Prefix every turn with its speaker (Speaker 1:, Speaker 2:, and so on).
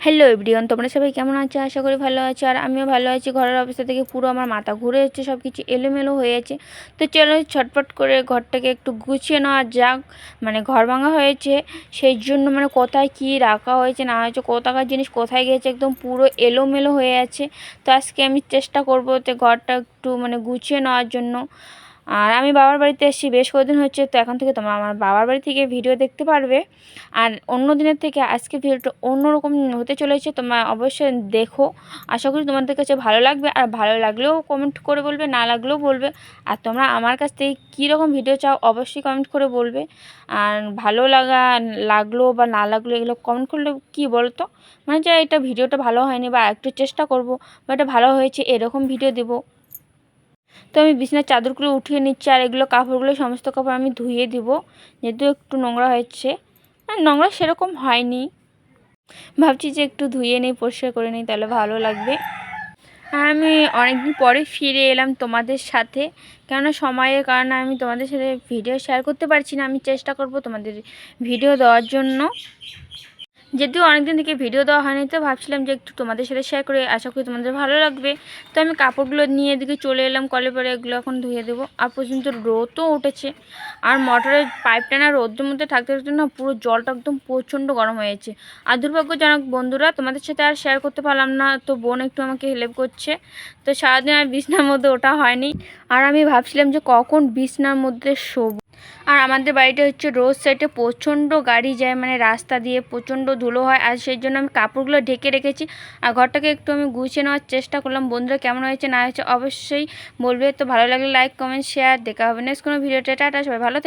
Speaker 1: Hello everyone তোমরা সবাই কেমন আছো? আশা করি ভালো আছো। আর আমিও ভালো আছি। ঘরের অবস্থা থেকে পুরো আমার মাথা ঘুরে যাচ্ছে সব কিছু এলোমেলো হয়ে আছে তো চলো ছটপট করে ঘরটাকে একটু গুছিয়ে নেওয়া যাক। মানে ঘর ভাঙা হয়েছে, সেই জন্য মানে কোথায় কি রাখা হয়েছে, না হয়েছে, কোথাকার জিনিস কোথায় গেছে একদম পুরো এলোমেলো হয়ে আছে তো আজকে আমি চেষ্টা করব যে ঘরটা একটু মানে গুছিয়ে নেওয়ার জন্য। আর আমি বাবার বাড়িতে এসেছি, বেশ কদিন হচ্ছে, তো এখন থেকে তোমরা আমার বাবার বাড়ি থেকে ভিডিও দেখতে পারবে। আর অন্য দিনের থেকে আজকে ভিডিওটা অন্যরকম হতে চলেছে, তোমরা অবশ্যই দেখো। আশা করি তোমাদের কাছে ভালো লাগবে, আর ভালো লাগলেও কমেন্ট করে বলবে, না লাগলেও বলবে। আর তোমরা আমার কাছ থেকে কীরকম ভিডিও চাও অবশ্যই কমেন্ট করে বলবে। আর ভালো লাগা, লাগল বা না লাগল এগুলো কমেন্ট করলে কি বলতো? মানে যে এটা ভিডিওটা ভালো হয়নি বা একটু চেষ্টা করব, বা এটা ভালো হয়েছে, এরকম ভিডিও দেবো। তো আমি বিছানার চাদরগুলো উঠিয়ে নিচ্ছি আর এগুলো কাপড়গুলো, সমস্ত কাপড় আমি ধুয়ে দিব। যেহেতু একটু নোংরা হয়েছে। নোংরা সেরকম হয়নি। ভাবছি যে একটু ধুয়ে নিই, পরিষ্কার করে নিই, তাহলে ভালো লাগবে। আর আমি অনেকদিন পরে ফিরে এলাম তোমাদের সাথে। কেননা সময়ের কারণে আমি তোমাদের সাথে ভিডিও শেয়ার করতে পারছি না। আমি চেষ্টা করব তোমাদের ভিডিও দেওয়ার জন্য। যদিও অনেকদিন থেকে ভিডিও দেওয়া হয়নি, তো ভাবছিলাম যে একটু তোমাদের সাথে শেয়ার করে, আশা করি তোমাদের ভালো লাগবে। তো আমি কাপড়গুলো নিয়ে এদিকে চলে এলাম কলে পরে এগুলো এখন ধুয়ে দেবো। আর পর্যন্ত রোদও উঠেছে। আর মোটরের পাইপটা না রোদের মধ্যে থাকতে থাকতে না পুরো জলটা একদম প্রচণ্ড গরম হয়েছে আর দুর্ভাগ্যজনক বন্ধুরা, তোমাদের সাথে আর শেয়ার করতে পারলাম না, তো বোন একটু আমাকে হেল্প করছে। তো সারাদিন আর বিছনার মধ্যে ওটা হয়নি। আর আমি ভাবছিলাম যে কখন বিছনার মধ্যে শোব। আর আমাদের বাড়িটা হচ্ছে রোড সাইডে প্রচণ্ড গাড়ি যায় মানে রাস্তা দিয়ে প্রচণ্ড ধুলো হয়, আর সেই জন্য আমি কাপড়গুলো ঢেকে রেখেছি। আর ঘরটাকে একটু আমি গুছিয়ে নেওয়ার চেষ্টা করলাম। বন্ধুরা কেমন হয়েছে না হয়েছে অবশ্যই বলবে। তো ভালো লাগলে লাইক কমেন্ট শেয়ার দেখা হবে নেক্সট কোনো ভিডিওটা টাটা, সবাই ভালো